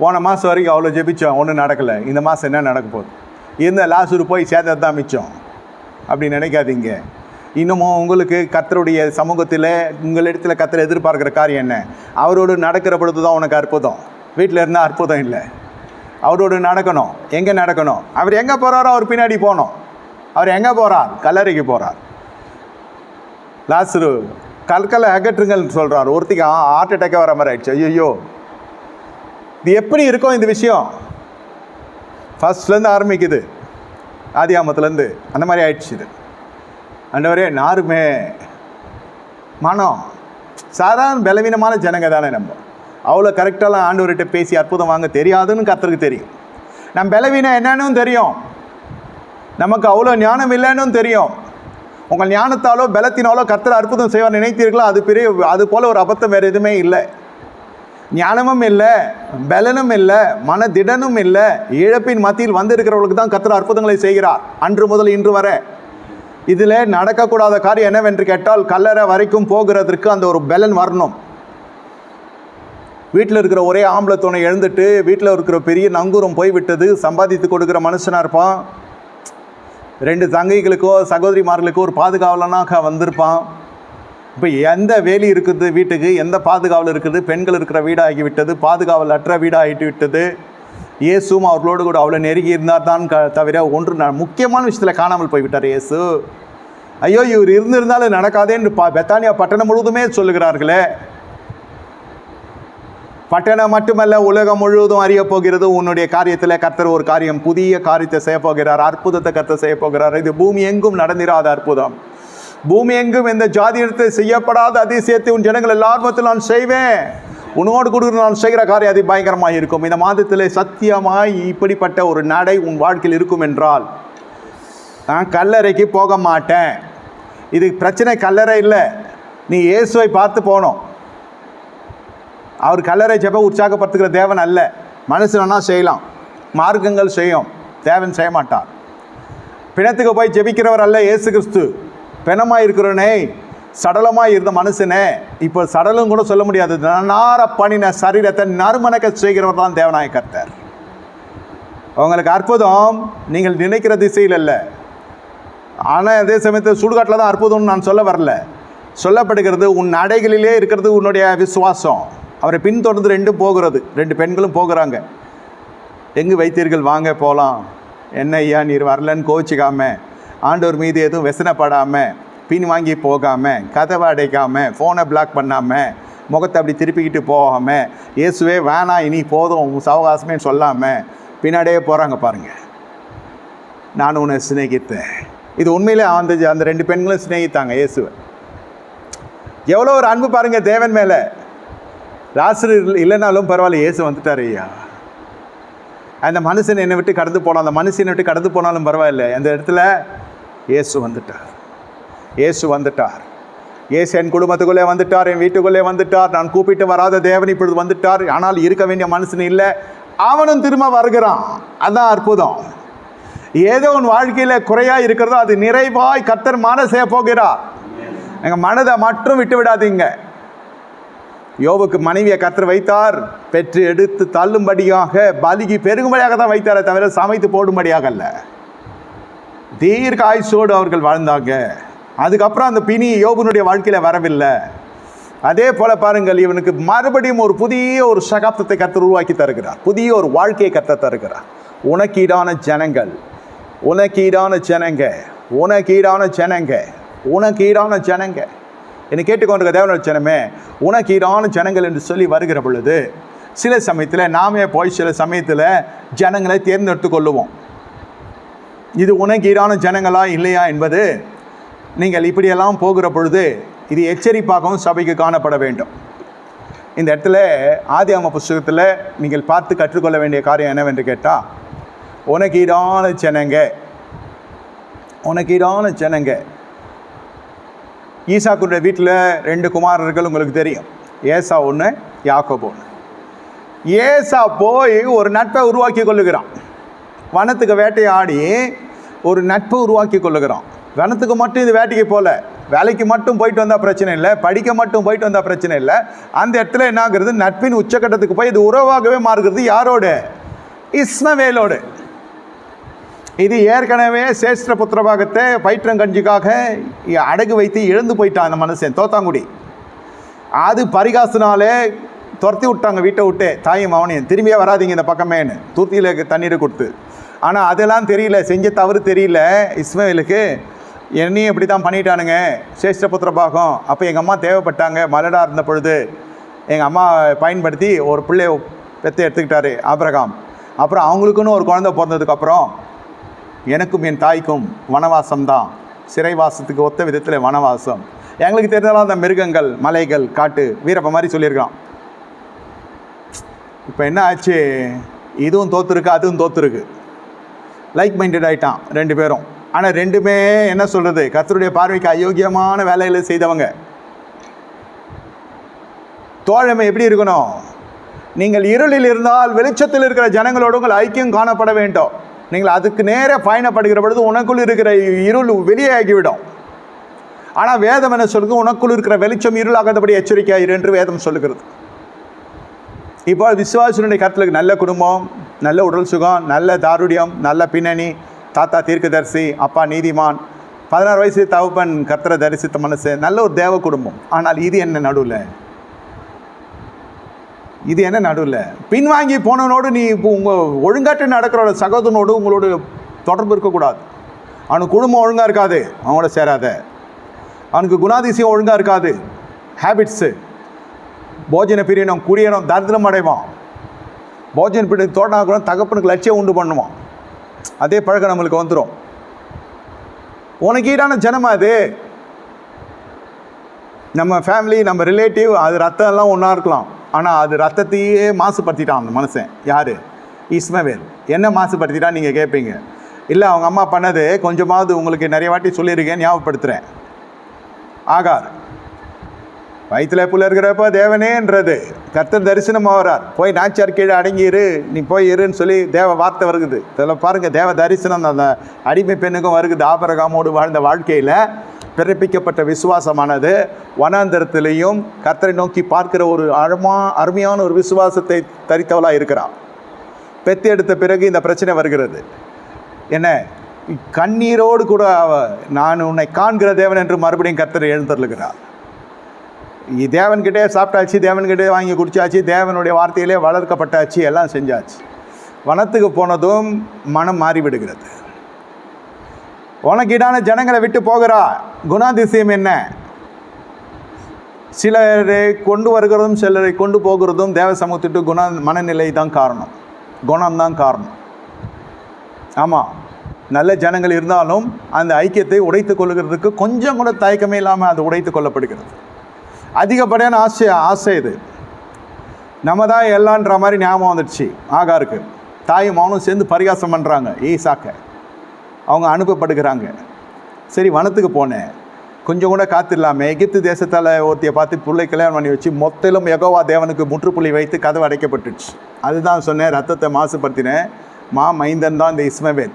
போன மாதம் வரைக்கும் அவ்வளோ ஜெபிச்சோம் ஒன்றும் நடக்கலை. இந்த மாதம் என்ன நடக்க போகுது? இருந்த லாசூர் போய் சேர்த்தது தான் மிச்சம். அப்படி நினைக்காதீங்க. இன்னமும் உங்களுக்கு கத்தருடைய சமூகத்தில் உங்களிடத்தில் கத்தரை எதிர்பார்க்குற காரியம் என்ன? அவரோடு நடக்கிற பொழுது தான் உனக்கு அற்புதம். வீட்டில் இருந்தால் அற்புதம் இல்லை. அவரோடு நடக்கணும். எங்கே நடக்கணும்? அவர் எங்கே போகிறாரோ அவர் பின்னாடி போகணும். அவர் எங்கே போகிறார் கல்லறைக்கு போகிறார் லாஸ்ரு கற்களை அகற்றுங்கள்னு சொல்கிறார் ஒருத்திக்கு ஹார்ட் அட்டாக்கே வர மாதிரி ஆயிடுச்சு. ஐயோ எப்படி இருக்கும் இந்த விஷயம்? ஃபர்ஸ்ட்லேருந்து ஆரம்பிக்குது. ஆதி ஆமத்துலேருந்து அந்த மாதிரி ஆயிடுச்சு இது. அண்டவரே நாருமே. மனம். சாதாரண பலவீனமான ஜனங்க தானே நம்ம. அவ்வளோ கரெக்டாலாம் ஆண்டவர்கிட்ட பேசி அற்புதம் வாங்க தெரியாதுன்னு கத்தருக்கு தெரியும். நம்ம பலவீனம் என்னன்னு தெரியும். நமக்கு அவ்வளோ ஞானம் இல்லைன்னு தெரியும். உங்கள் ஞானத்தாலோ பலத்தினாலோ கர்த்தர் அற்புதம் செய்வார் நினைத்தீர்களோ? அது பெரிய அது போல் ஒரு அபத்தம் வேறு எதுவுமே இல்லை. ஞானமும் இல்லை பலனும் இல்லை மனதிடனும் இல்லை. இழப்பின் மத்தியில் வந்திருக்கிறவர்களுக்கு தான் கத்திர அற்புதங்களை செய்கிறார். அன்று முதல் இன்று வரை. இதில் நடக்கக்கூடாத காரியம் என்னவென்று கேட்டால் கல்லறை வரைக்கும் போகிறதற்கு அந்த ஒரு பலன் வரணும். வீட்டில் இருக்கிற ஒரே ஆம்பளை துணை எழுந்துட்டு வீட்டில் இருக்கிற பெரிய நங்கூரம் போய்விட்டது சம்பாதித்து கொடுக்குற மனுஷனாக இருப்பான். ரெண்டு தங்கைகளுக்கோ சகோதரிமார்களுக்கோ ஒரு பாதுகாவலனாக வந்திருப்பான். இப்போ எந்த வேலி இருக்குது வீட்டுக்கு? எந்த பாதுகாவல் இருக்குது? பெண்கள் இருக்கிற வீடாகி விட்டது பாதுகாவல் அற்ற வீடாகிட்டு விட்டது இயேசும் அவர்களோடு கூட அவ்வளோ நெருங்கி இருந்தார் தான் க தவிர ஒன்று ந முக்கியமான விஷயத்தில் காணாமல் போய்விட்டார் இயேசு. ஐயோ இவர் இருந்திருந்தாலும் நடக்காதேன்னு பா பெத்தானியா பட்டணம் முழுவதுமே சொல்லுகிறார்களே. பட்டணம் மட்டுமல்ல உலகம் முழுவதும் அறிய போகிறது. உன்னுடைய காரியத்தில் கர்த்தர் ஒரு காரியம் புதிய காரியத்தை செய்ய போகிறார் அற்புதத்தை கர்த்தர் செய்ய போகிறார். இது பூமி எங்கும் நடந்திராத அற்புதம். பூமி எங்கும் இந்த ஜாதியத்தை செய்யப்படாத அதிசயத்தை உன் ஜனங்கள் எல்லாருமத்தில் நான் செய்வேன். உன்னோடு கொடுக்குற நான் செய்கிற காரியம் அது பயங்கரமாக இருக்கும். இந்த மாதத்தில் சத்தியமாய் இப்படிப்பட்ட ஒரு நடை உன் வாழ்க்கையில் இருக்கும் என்றால் நான் கல்லறைக்கு போக மாட்டேன். இது பிரச்சனை கல்லறை இல்லை. நீ இயேசுவை பார்த்து போனோம் அவர் கல்லறை ஜெப உற்சாகப்படுத்துகிற தேவன் அல்ல. மனுஷனா செய்யலாம். மார்க்கங்கள் செய்யும். தேவன் செய்ய மாட்டார். பிணத்துக்கு போய் ஜெபிக்கிறவர் அல்ல இயேசு கிறிஸ்து. பெணமாக இருக்கிறவனே சடலமாக இருந்த மனுஷனே. இப்போ சடலம் கூட சொல்ல முடியாது. நார பண்ணின சரீரத்தை நறுமணக்க செய்கிறவர் தான் தேவநாய கர்த்தர் உங்களுக்கு அற்புதம் நீங்கள் நினைக்கிற திசையில் இல்லை ஆனால் அதே சமயத்தில் சுடுகாட்டில் தான் அற்புதம்னு நான் சொல்ல வரல. சொல்லப்படுகிறது உன் நடைகளிலே இருக்கிறது உன்னுடைய விசுவாசம். அவரை பின்தொடர்ந்து ரெண்டும் போகிறது. ரெண்டு பெண்களும் போகிறாங்க. எங்கு வைத்தீர்கள்? வாங்க போகலாம் என்ன ஐயா நீர் வரலன்னு கோவிச்சிக்காமல் ஆண்டவர் மீது எதுவும் வெசனப்படாமல் பின் வாங்கி போகாமல் கதவை அடைக்காமல் ஃபோனை பிளாக் பண்ணாமல் முகத்தை அப்படி திருப்பிக்கிட்டு போகாமல் இயேசுவே வேணாம் இனி போதும் உன் சவகாசமே சொல்லாமல் பின்னாடியே போகிறாங்க பாருங்கள் நான் உன்னை சிநேகித்தேன். இது உண்மையிலே அந்த அந்த ரெண்டு பெண்களும் சிநேகித்தாங்க இயேசுவை. எவ்வளோ ஒரு அன்பு பாருங்கள் தேவன் மேலே. லாசரு இல்லைனாலும் பரவாயில்ல இயேசு வந்துட்டார் ஐயா. அந்த மனுஷன் என்னை விட்டு கடந்து போனால் அந்த மனுஷனை விட்டு கடந்து போனாலும் பரவாயில்ல. அந்த இடத்துல இயேசு வந்துட்டார். இயேசு வந்துட்டார். இயேசு என் குடும்பத்துக்குள்ளே வந்துட்டார் என் வீட்டுக்குள்ளே வந்துட்டார். நான் கூப்பிட்டு வராத தேவன் இப்பொழுது வந்துட்டார். ஆனால் இருக்க வேண்டிய மனுஷன் இல்லை. அவனும் திரும்ப வருகிறான். அதான் அற்புதம். ஏதோ உன் வாழ்க்கையில் குறையாக இருக்கிறதோ அது நிறைவாய் கத்தர் மனசே போகிறார். எங்கள் மனதை மட்டும் விட்டு விடாதீங்க. யோவுக்கு மனைவியை கத்தர் வைத்தார். பெற்று எடுத்து தள்ளும்படியாக பலிக்கு பெருகும்படியாக தான் வைத்தாரே தவிர சமைத்து போடும்படியாக அல்ல. தீர்க்க ஆயுசோடு அவர்கள் வாழ்ந்தாங்க. அதுக்கப்புறம் அந்த பிணி யோபனுடைய வாழ்க்கையில் வரவில்லை. அதே போல் பாருங்கள் இவனுக்கு மறுபடியும் ஒரு புதிய ஒரு சகாப்தத்தை கற்று உருவாக்கி தருகிறார். புதிய ஒரு வாழ்க்கையை கர்த்தர் தருகிறார். உனக்கீடான ஜனங்கள் உனக்கீடான ஜனங்க உனக்கீடான ஜனங்க உனக்கீடான ஜனங்க. என்னை கேட்டுக்கொண்டிருக்க தேவனோட ஜனமே உனக்கீடான ஜனங்கள் என்று சொல்லி வருகிற பொழுது சில சமயத்தில் நாமே போய் சில சமயத்தில் ஜனங்களை தேர்ந்தெடுத்து கொள்ளுவோம். இது உனக்கீடான ஜனங்களா இல்லையா என்பது நீங்கள் இப்படியெல்லாம் போகிற பொழுது இது எச்சரிப்பாகவும் சபைக்கு காணப்பட வேண்டும். இந்த இடத்துல ஆதி அம்ம புஸ்தகத்தில் நீங்கள் பார்த்து கற்றுக்கொள்ள வேண்டிய காரியம் என்னவென்று கேட்டால் உனக்கீடான ஜனங்க உனக்கீடான ஜனங்க. ஈசாக்குடைய வீட்டில் ரெண்டு குமாரர்கள் உங்களுக்கு தெரியும். ஏசா ஒன்று யாக்கோபு ஒன்று ஏசா போய் ஒரு நட்பை உருவாக்கி கொள்ளுகிறான். வனத்துக்கு வேட்டையாடி ஒரு நட்பை உருவாக்கி கொள்ளுகிறோம். வனத்துக்கு மட்டும் இது வேட்டைக்கு போகல வேலைக்கு மட்டும் போயிட்டு வந்தால் பிரச்சனை இல்லை. படிக்க மட்டும் போயிட்டு வந்தால் பிரச்சனை இல்லை. அந்த இடத்துல என்ன ஆகுறது நட்பின் உச்சக்கட்டத்துக்கு போய் இது உறவாகவே மாறுகிறது. யாரோடு? இஸ்மவேலோடு. இது ஏற்கனவே சேஷ்ட புத்திரபாகத்தை பயிற்றங்கஞ்சிக்காக அடகு வைத்து இழந்து போயிட்டான் அந்த மனுஷன் தோத்தாங்குடி. அது பரிகாசனாலே துரத்தி விட்டாங்க வீட்டை விட்டு. தாயும் அவனையும். திரும்பியே வராதீங்க இந்த பக்கமேன்னு. தூத்தியில் தண்ணீர் கொடுத்து. ஆனால் அதெல்லாம் தெரியல. செஞ்ச தவறு தெரியல. இஸ்மாயிலுக்கு என்னையும் இப்படி தான் பண்ணிட்டானுங்க சேஷ்டபுத்திர பாகம். அப்போ எங்கள் அம்மா தேவைப்பட்டாங்க. மலடாக இருந்த பொழுது எங்கள் அம்மா பயன்படுத்தி ஒரு பிள்ளைய பெற்று எடுத்துக்கிட்டாரு ஆபிரகாம். அப்புறம் அவங்களுக்குன்னு ஒரு குழந்தை பிறந்ததுக்கப்புறம் எனக்கும் என் தாய்க்கும் வனவாசம் தான். சிறைவாசத்துக்கு ஒத்த விதத்தில் வனவாசம். எங்களுக்கு தெரிஞ்சாலும் அந்த மிருகங்கள் மலைகள் காட்டு வீரப்ப மாதிரி சொல்லியிருக்கான் இப்போ என்ன ஆச்சு? இதுவும் தோத்துருக்கு அதுவும் தோத்துருக்கு. லைக் மைண்டட் ஆயிட்டான் ரெண்டு பேரும். ஆனால் ரெண்டுமே என்ன சொல்கிறது கத்தருடைய பார்வைக்கு அயோக்கியமான வேலைகளை செய்தவங்க. தோழமை எப்படி இருக்கணும்? நீங்கள் இருளில் இருந்தால் வெளிச்சத்தில் இருக்கிற ஜனங்களோடு உங்கள் ஐக்கியம் காணப்பட வேண்டும். நீங்கள் அதுக்கு நேராக பயணப்படுகிற பொழுது உனக்குள் இருக்கிற இருள் வெளியே ஆகிவிடும். ஆனால் வேதம் என்ன சொல்லுது? உனக்குள் இருக்கிற வெளிச்சம் இருளாகாதபடி எச்சரிக்கையாயிரு என்று வேதம் சொல்லுகிறது. இப்போ விசுவாசனுடைய கருத்துக்கு நல்ல குடும்பம் நல்ல உடல் சுகம் நல்ல தாருடியம் நல்ல பின்னணி தாத்தா தீர்க்கதரிசி அப்பா நீதிமான் பதினாறு வயசு தவப்பன் கத்திர தரிசித்த மனசு நல்ல ஒரு தேவ குடும்பம். ஆனால் இது என்ன நடுவில்? இது என்ன நடுவில்? பின்வாங்கி போனவனோடு நீ இப்போ உங்கள் ஒழுங்காட்டு நடக்கிற சகோதரனோடு உங்களோட தொடர்பு இருக்கக்கூடாது. அவனுக்கு குடும்பம் ஒழுங்காக இருக்காது அவனோட சேராத. அவனுக்கு குணாதிசயம் ஒழுங்காக இருக்காது. ஹேபிட்ஸு போஜன பிரியனம் குடியனும் தரித்திரம் அடைவான். போஜன பிரியன் தோட்டம் கூட தகப்பனுக்கு லட்சியம் உண்டு பண்ணுவோம் அதே பழக்கம் நம்மளுக்கு வந்துடும் உனக்கு ஈடான ஜனமா அது. நம்ம ஃபேமிலி நம்ம ரிலேட்டிவ் அது ரத்தம் எல்லாம் ஒன்றா இருக்கலாம். ஆனால் அது ரத்தத்தையே மாசுபடுத்திட்டான் அந்த மனுஷன். யார்? இஸ்மவேல். என்ன மாசுபடுத்திட்டான் நீங்கள் கேட்பீங்க இல்லை அவங்க அம்மா பண்ணது கொஞ்சமாவது உங்களுக்கு நிறைய வாட்டி சொல்லியிருக்கேன் ஞாபகப்படுத்துகிறேன் ஆகார். வயிற்றில் புல இருக்கிறப்போ தேவனேன்றது. கர்த்தர் தரிசனம் ஆகிறார் போய் நாச்சியார் கீழே அடங்கியிரு. நீ போய் இருன்னு சொல்லி தேவ வார்த்தை வருகுது. இதில் பாருங்கள் தேவ தரிசனம் அந்த அடிமை பெண்ணுக்கும் வருகுது. ஆபரகாமோடு வாழ்ந்த வாழ்க்கையில் பிறப்பிக்கப்பட்ட விசுவாசமானது. வனாந்தரத்திலையும் கர்த்தரை நோக்கி பார்க்கிற ஒரு அழமா அருமையான ஒரு விசுவாசத்தை தரித்தவளாக இருக்கிறாள் பெத்து எடுத்த பிறகு இந்த பிரச்சனை வருகிறது. என்ன? கண்ணீரோடு கூட நான் உன்னை காண்கிற தேவன் என்று மறுபடியும் கர்த்தர் எழுந்தருளுகிறார். தேவன்கிட்டே சாப்பிட்டாச்சு தேவன்கிட்டே வாங்கி குடிச்சாச்சு தேவனுடைய வார்த்தையிலே வளர்க்கப்பட்டாச்சு எல்லாம் செஞ்சாச்சு. வனத்துக்கு போனதும் மனம் மாறிவிடுகிறது. உனக்கீடான ஜனங்களை விட்டு போகிறா? குணாதிசயம் என்ன? சிலரை கொண்டு வருகிறதும் சிலரை கொண்டு போகிறதும் தேவ சமூகத்துட்டு குண மனநிலை தான் காரணம். குணம்தான் காரணம். ஆமாம் நல்ல ஜனங்கள் இருந்தாலும் அந்த ஐக்கியத்தை உடைத்து கொள்ளுகிறதுக்கு கொஞ்சம் கூட தயக்கமே இல்லாமல் அது உடைத்து கொள்ளப்படுகிறது. அதிகப்படியான ஆசை ஆசை இது. நம்ம தான் எல்லான்ற மாதிரி ஞாபகம் வந்துடுச்சு. ஆகாருக்கு. தாயும் மௌனும் சேர்ந்து பரிகாசம் பண்ணுறாங்க ஈசாக்க அவங்க அனுப்பப்படுகிறாங்க. சரி வனத்துக்கு போனேன். கொஞ்சம் கூட காத்தில்லாமல் எகிப்து தேசத்தால் ஒருத்தியை பார்த்து பிள்ளை கல்யாணம் பண்ணி வச்சு மொத்தலும் யெகோவா தேவனுக்கு முற்றுப்புள்ளி வைத்து கதவு அடைக்கப்பட்டுச்சு. அதுதான் சொன்னேன் ரத்தத்தை மாசுபடுத்தினேன். மா மைந்தன் தான் இந்த இஸ்மவேல்.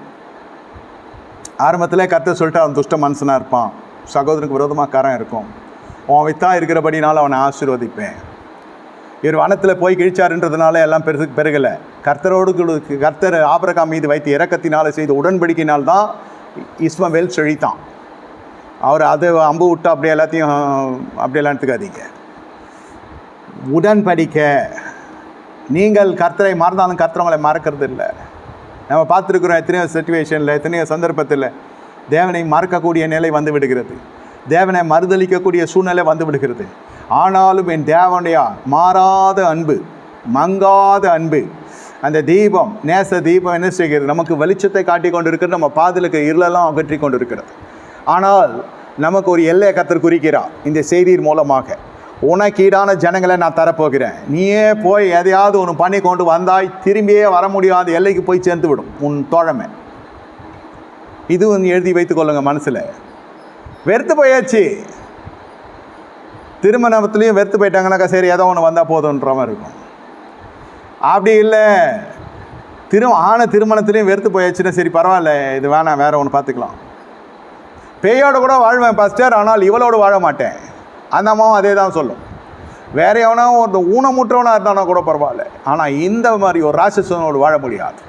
ஆரம்பத்தில் கத்தை சொல்லிட்டு அவன் துஷ்ட மனுஷனாக இருப்பான். சகோதரனுக்கு விரோதமாக காரம் இருக்கும். உன் வித்தா இருக்கிறபடினால அவனை ஆசீர்வதிப்பேன். இவர் வனத்தில் போய் கிழிச்சாருன்றதுனால எல்லாம் பெருசு பெருகலை. கர்த்தரோடு கர்த்தர் ஆபரகா மீது வைத்து இறக்கத்தினால் செய்த உடன்படிக்கையினால் தான் இஸ்மவேல் செழித்தான். அவர் அதை அம்பு விட்டு அப்படியே எல்லாத்தையும் அப்படியெல்லாம் எடுத்துக்காதீங்க. உடன்படிக்கை. நீங்கள் கர்த்தரை மறந்தாலும் கர்த்தரவங்களை மறக்கிறது இல்லை. நம்ம பார்த்துருக்குறோம் எத்தனையோ சுச்சுவேஷனில் எத்தனையோ சந்தர்ப்பத்தில் தேவனை மறக்கக்கூடிய நிலை வந்து விடுகிறது. தேவனை மறுதளிக்கக்கூடிய சூழ்நிலை வந்துவிடுகிறது ஆனாலும் என் தேவனுடைய மாறாத அன்பு மங்காத அன்பு அந்த தீபம் நேச தீபம் என்ன செய்கிறது? நமக்கு வெளிச்சத்தை காட்டி கொண்டு இருக்கிறது நம்ம பாதலுக்கு இருளெல்லாம் அகற்றி கொண்டு இருக்கிறது ஆனால் நமக்கு ஒரு எல்லையை கத்தர் குறிக்கிறார் இந்த செய்தியின் மூலமாக. உனக்கு ஈடான ஜனங்களை நான் தரப்போகிறேன். நீயே போய் எதையாவது ஒன்று பண்ணி கொண்டு வந்தாய் திரும்பியே வர முடியாத எல்லைக்கு போய் சேர்ந்து விடும் உன் தோழமை. இதுவும் எழுதி வைத்துக்கொள்ளுங்க மனசில். வெறுத்து போயாச்சு. திருமணத்துலேயும் வெறுத்து போயிட்டாங்கனாக்கா சரி ஏதோ ஒன்று வந்தால் போதுன்ற மாதிரி இருக்கும். அப்படி இல்லை. திரு ஆன திருமணத்துலேயும் வெறுத்து போயாச்சுன்னா சரி பரவாயில்ல இது வேணாம் வேறு ஒன்று பார்த்துக்கலாம் பேயோட கூட வாழ்வேன் பாஸ்டர் ஆனால் இவளோடு வாழ மாட்டேன். அந்த அம்மாவும் அதே தான் சொல்லும். வேற எவனா ஒரு ஊனமுற்றவனாக இருந்தானா கூட பரவாயில்ல. ஆனால் இந்த மாதிரி ஒரு ராட்சசனோடு வாழ முடியாது.